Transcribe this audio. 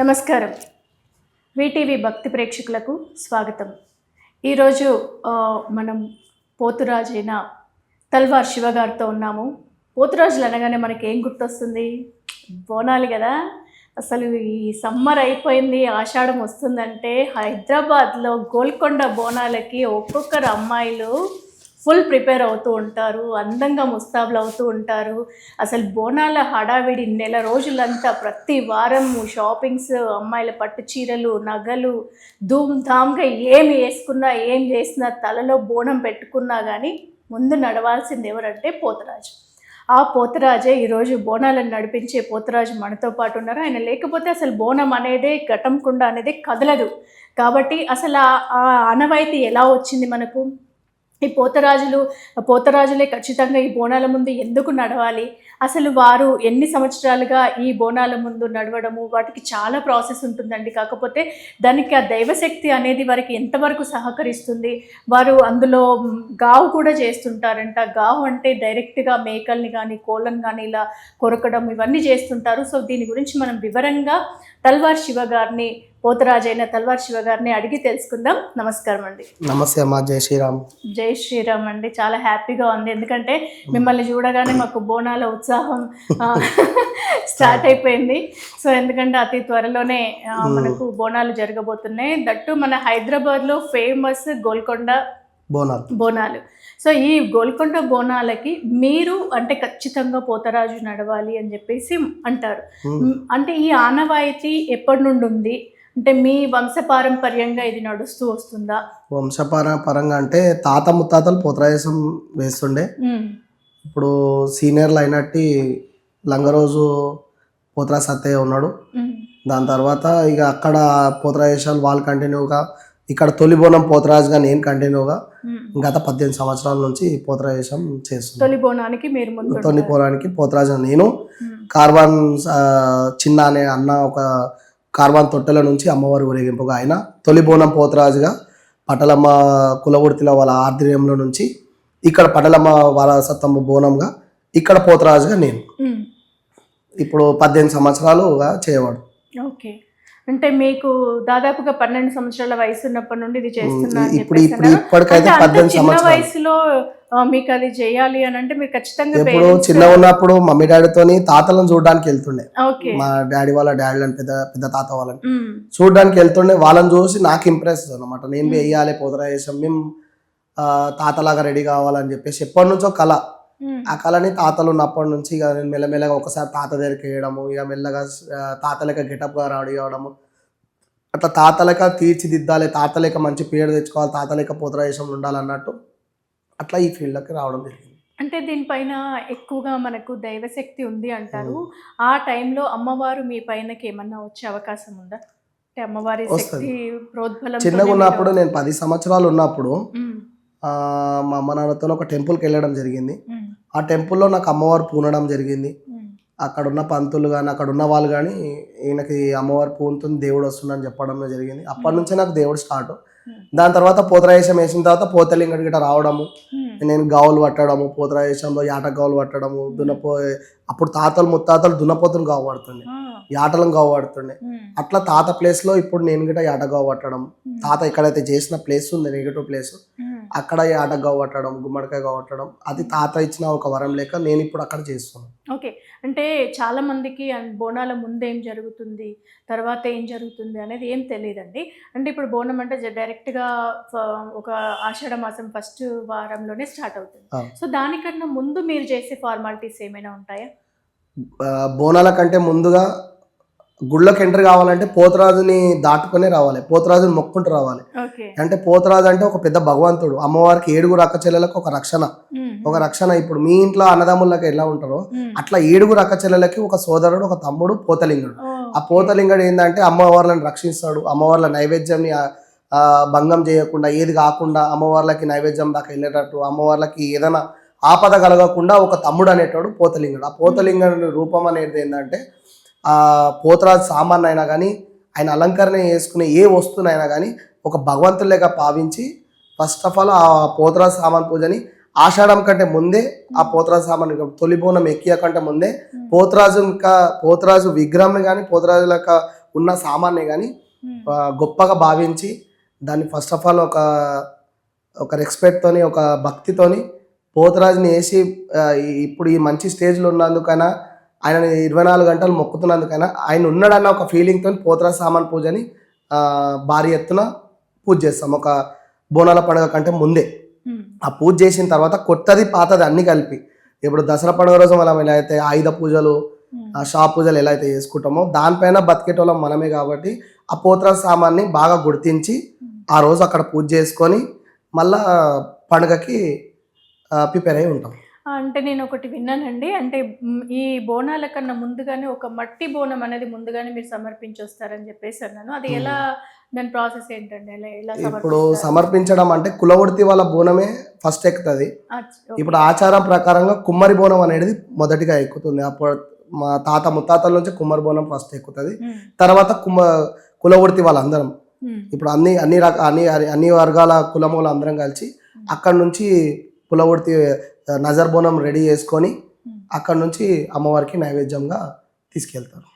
నమస్కారం. వీటీవీ భక్తి ప్రేక్షకులకు స్వాగతం. ఈరోజు మనం పోతురాజు అయిన తల్వార్ శివ గారితో ఉన్నాము. పోతురాజులు అనగానే మనకి ఏం గుర్తొస్తుంది? బోనాలు కదా. అసలు ఈ సమ్మర్ అయిపోయింది ఆషాఢం వస్తుందంటే హైదరాబాద్లో గోల్కొండ బోనాలకి ఒక్కొక్కరు అమ్మాయిలు ఫుల్ ప్రిపేర్ అవుతూ ఉంటారు అందంగా ముస్తాబులు అవుతూ ఉంటారు అసలు బోనాల హడావిడి నెల రోజులంతా ప్రతి వారం షాపింగ్స్ అమ్మాయిల పట్టు చీరలు నగలు ధూమ్ధామ్గా ఏమి వేసుకున్నా ఏం చేసినా తలలో బోనం పెట్టుకున్నా కానీ ముందు నడవాల్సింది ఎవరంటే పోతరాజు ఆ పోతరాజే ఈరోజు బోనాలను నడిపించే పోతరాజు మనతో పాటు ఉన్నారు ఆయన లేకపోతే అసలు బోనం అనేదే ఘటం కుండ అనేది కదలదు కాబట్టి అసలు ఆ- అనవాయితీ ఎలా వచ్చింది మనకు ఈ పోతరాజులు పోతరాజులే ఖచ్చితంగా ఈ బోనాల ముందు ఎందుకు నడవాలి? అసలు వారు ఎన్ని సంవత్సరాలుగా ఈ బోనాల ముందు నడవడము వాటికి చాలా ప్రాసెస్ ఉంటుందండి. కాకపోతే దానికి ఆ దైవశక్తి అనేది వారికి ఎంతవరకు సహకరిస్తుంది? వారు అందులో గావు కూడా చేస్తుంటారంట. గావు అంటే డైరెక్ట్గా మేకల్ని కానీ కోళ్ళని కానీ ఇలా కొరకడం ఇవన్నీ చేస్తుంటారు. సో దీని గురించి మనం వివరంగా తల్వార్ శివ గారిని పోతరాజైన తల్వార్ శివ గారిని అడిగి తెలుసుకుందాం. నమస్కారం అండి. నమస్తే అమ్మా. జై శ్రీరామ్. జై శ్రీరామ్ అండి. చాలా హ్యాపీగా ఉంది. ఎందుకంటే మిమ్మల్ని చూడగానే మాకు బోనాల ఉత్సాహం స్టార్ట్ అయిపోయింది. సో ఎందుకంటే అతి త్వరలోనే మనకు బోనాలు జరగబోతున్నాయి. దట్టు మన హైదరాబాద్లో ఫేమస్ గోల్కొండ బోనాలు. బోనాలు. సో ఈ గోల్కొండ బోనాలకి మీరు అంటే ఖచ్చితంగా పోతరాజు నడవాలి అని చెప్పేసి అంటారు. అంటే ఈ ఆనవాయితీ ఎప్పటి నుండి ఉంది? అంటే మీ వంశపారంపర్యంగా ఇది నడుస్తూ వస్తుందా? వంశపార పరంగా అంటే తాత ముత్తాతలు పోతరాయసం వేస్తుండే. ఇప్పుడు సీనియర్లు అయినట్టు లంగరోజు పోతరా సత్తయ్య ఉన్నాడు. దాని తర్వాత ఇక అక్కడ పోతరాయేశాలు వాళ్ళు కంటిన్యూగా ఇక్కడ తొలి బోనం పోతరాజుగా నేను కంటిన్యూగా. గత పద్దెనిమిది సంవత్సరాల నుంచి పోతరాయేశం చేస్తున్నాను తొలి బోనానికి మీరు తొలి పోతరాజు నేను. కార్వాన్ చిన్న అనే అన్న ఒక కార్వాన్ తొట్టెల నుంచి అమ్మవారి ఊరేగింపుగా ఆయన తొలి బోనం పోతరాజుగా పటలమ్మ కులవృత్తిల వాళ్ళ ఆధ్వర్యంలో నుంచి ఇక్కడ పటలమ్మ వారసత్వం బోనంగా ఇక్కడ పోతరాజుగా నేను. మ్మ్. ఇప్పుడు పద్దెనిమిది సంవత్సరాలుగా చేయవాడు ఓకే. అంటే మీకు దాదాపుగా పన్నెండు సంవత్సరాల వయసు ఉన్నప్పటి నుండి ఇది చేస్తున్నా అని ఇప్పుడు ఇప్పుడు. ఇప్పటికైతే పద్దెనిమిది సంవత్సరాలు. వయసులో మీకు అది చేయాలి అని అంటే మీరు ఖచ్చితంగా parents- చిన్న ఉన్నప్పుడు మమ్మీ డాడీతోని తాతలను చూడడానికి వెళ్తుండే. ఓకే. మా డాడీ వాళ్ళ డాడీలను పెద్ద పెద్ద తాత వాళ్ళని. మ్మ్. చూడడానికి వెళ్తుండే వాళ్ళని చూసి నాకు ఇంప్రెస్ అనమాట నేను వేయాలి పోతరాయేశం మేము ఆ, తాతలాగా రెడీ కావాలని చెప్పేసి ఎప్పటి నుంచో కళ. ఆ కళని తాతలు ఉన్నప్పటి నుంచి ఇక నేను మెల్లమెల్లగా ఒకసారి తాత దగ్గరికి వేయడము ఇక మెల్లగా తాతలక గెటప్గా రెడీ అవడము అట్లా తాతలక తీర్చిదిద్దాలి తాతలేక మంచి పేరు తెచ్చుకోవాలి తాతలేక పోతరాయేశంలో ఉండాలన్నట్టు అట్లా ఈ ఫీల్డ్కి రావడం జరిగింది. అంటే దీనిపైన ఎక్కువగా మనకు దైవశక్తి ఉంది అంటారు. ఆ టైంలో అమ్మవారు మీ పైనకి ఏమన్నా వచ్చే అవకాశం ఉందా? అంటే అమ్మవారి వస్తది. శక్తి ప్రోద్బలం చిన్నగా ఉన్నప్పుడు నేను పది సంవత్సరాలు ఉన్నప్పుడు మా అమ్మ నాన్నతో ఒక టెంపుల్కి వెళ్ళడం జరిగింది. ఆ టెంపుల్లో నాకు అమ్మవారు పూనడం జరిగింది. అక్కడ ఉన్న పంతులు కానీ అక్కడ ఉన్న వాళ్ళు కానీ ఈయనకి అమ్మవారు పూనుతుంది దేవుడు వస్తుందని చెప్పడం జరిగింది అప్పటి నుంచే నాకు దేవుడు స్టార్ట్. దాని తర్వాత పోతరాయేశం వేసిన తర్వాత పోతలింగడి గిట రావడము. నేను గావులు పట్టడము పోతరాయేశంలో యాట గావులు పట్టడము దున్నపో అప్పుడు తాతలు ముత్తాతలు దున్నపోతులు గావు పడుతుండే. యాటలను గావు పడుతుండే. అట్లా తాత ప్లేస్లో ఇప్పుడు నేను గిట యాట గావు పట్టడం. తాత ఎక్కడైతే చేసిన ప్లేస్ ఉంది నెగటివ్ ప్లేస్. అక్కడ యాట గావు పట్టడం గుమ్మడికాయ గావు పట్టడం అది తాత ఇచ్చిన ఒక వరం లేక నేను ఇప్పుడు అక్కడ చేస్తున్నాను. ఓకే. అంటే చాలా మందికి బోనాల ముందు ఏం జరుగుతుంది తర్వాత ఏం జరుగుతుంది అనేది ఏం తెలియదండి. అంటే ఇప్పుడు బోనం అంటే డైరెక్ట్గా ఒక ఆషాఢ మాసం ఫస్ట్ వారంలోనే స్టార్ట్ అవుతుంది. సో దానికన్నా ముందు మీరు చేసే ఫార్మాలిటీస్ ఏమైనా ఉంటాయా? బోనాల కంటే ముందుగా గుళ్ళకి ఎంటర్ కావాలంటే పోతరాజుని దాటుకొని రావాలి పోతరాజుని మొక్కుంటూ రావాలి అంటే పోతరాజు అంటే ఒక పెద్ద భగవంతుడు అమ్మవారికి ఏడుగురు అక్క చెల్లెలకు ఒక రక్షణ. ఒక రక్షణ ఇప్పుడు మీ ఇంట్లో అన్నదమ్ములకి ఎలా ఉంటారో. అట్లా ఏడుగురు అక్క చెల్లెలకి ఒక సోదరుడు ఒక తమ్ముడు పోతలింగుడు. ఆ పోతలింగుడు ఏంటంటే అమ్మవార్లను రక్షిస్తాడు అమ్మవార్ల నైవేద్యంని భంగం చేయకుండా ఏది కాకుండా అమ్మవార్లకి నైవేద్యం దాకా వెళ్ళేటట్టు అమ్మవార్లకి ఏదైనా ఆపద కలగకుండా ఒక తమ్ముడు అనేటోడు పోతలింగుడు ఆ పోతలింగుడి రూపం అనేది ఏంటంటే పోతరాజు సామాన్ అయినా కానీ ఆయన అలంకరణ చేసుకునే ఏ వస్తువునైనా కానీ ఒక భగవంతులేగా భావించి ఫస్ట్ ఆఫ్ ఆల్ ఆ పోతరాజు సామాన్ పూజని ఆషాఢం కంటే ముందే ఆ పోతరాజు సామాన్ తొలి బోనం ఎక్కియ కంటే ముందే పోతరాజు ఇంకా పోతరాజు విగ్రహం కానీ పోతరాజు యొక్క ఉన్న సామాన్నే కానీ గొప్పగా భావించి దాన్ని ఫస్ట్ ఆఫ్ ఆల్ ఒక ఒక రెస్పెక్ట్తోని ఒక భక్తితోని పోతరాజుని వేసి ఇప్పుడు ఈ మంచి స్టేజ్లో ఉన్నందుకైనా ఆయన ఇరవై నాలుగు గంటలు మొక్కుతున్నందుకైనా ఆయన ఉన్నాడన్న ఒక ఫీలింగ్తో పోతరాజు సామాన్ పూజని భారీ ఎత్తున పూజ చేస్తాం. ఒక బోనాల పండుగ కంటే ముందే. ఆ పూజ చేసిన తర్వాత కొత్తది పాతది అన్ని కలిపి. ఇప్పుడు దసరా పండుగ రోజు మనం ఎలా అయితే ఆయుధ పూజలు షా పూజలు ఎలా అయితే చేసుకుంటామో దానిపైన బతికేటోళ్ళం మనమే కాబట్టి ఆ పోతరా సామాన్ని బాగా గుర్తించి ఆ రోజు అక్కడ పూజ చేసుకొని మళ్ళా పండుగకి ప్రిపేర్ అయి ఉంటాం. అంటే నేను ఒకటి విన్నానండి. అంటే ఈ బోనాల కన్నా ముందుగానే ఒక మట్టి బోనం అనేది ముందుగానే మీరు సమర్పించి వస్తారని చెప్పేసి అన్నాను. అది ఎలా దాని ప్రాసెస్ ఏంటండి? ఎలా ఎలా ఇప్పుడు? సమర్పించడం అంటే కులవృత్తి వాళ్ళ బోనమే ఫస్ట్ ఎక్కుతుంది. ఇప్పుడు ఆచారం ప్రకారంగా కుమ్మరి బోనం అనేది మొదటిగా ఎక్కుతుంది. అప్పుడు మా తాత ముత్తాతల నుంచి కుమ్మరి బోనం ఫస్ట్ ఎక్కుతుంది. తర్వాత కుమ్మ కులవృత్తి వాళ్ళందరం. ఇప్పుడు అన్ని అన్ని రక అన్ని అన్ని వర్గాల కులములు అందరం కలిసి అక్కడ నుంచి కులవృత్తి నజర్ బోనం రెడీ చేసుకొని. అక్కడ నుంచి అమ్మవారికి నైవేద్యంగా తీసుకెళ్తారు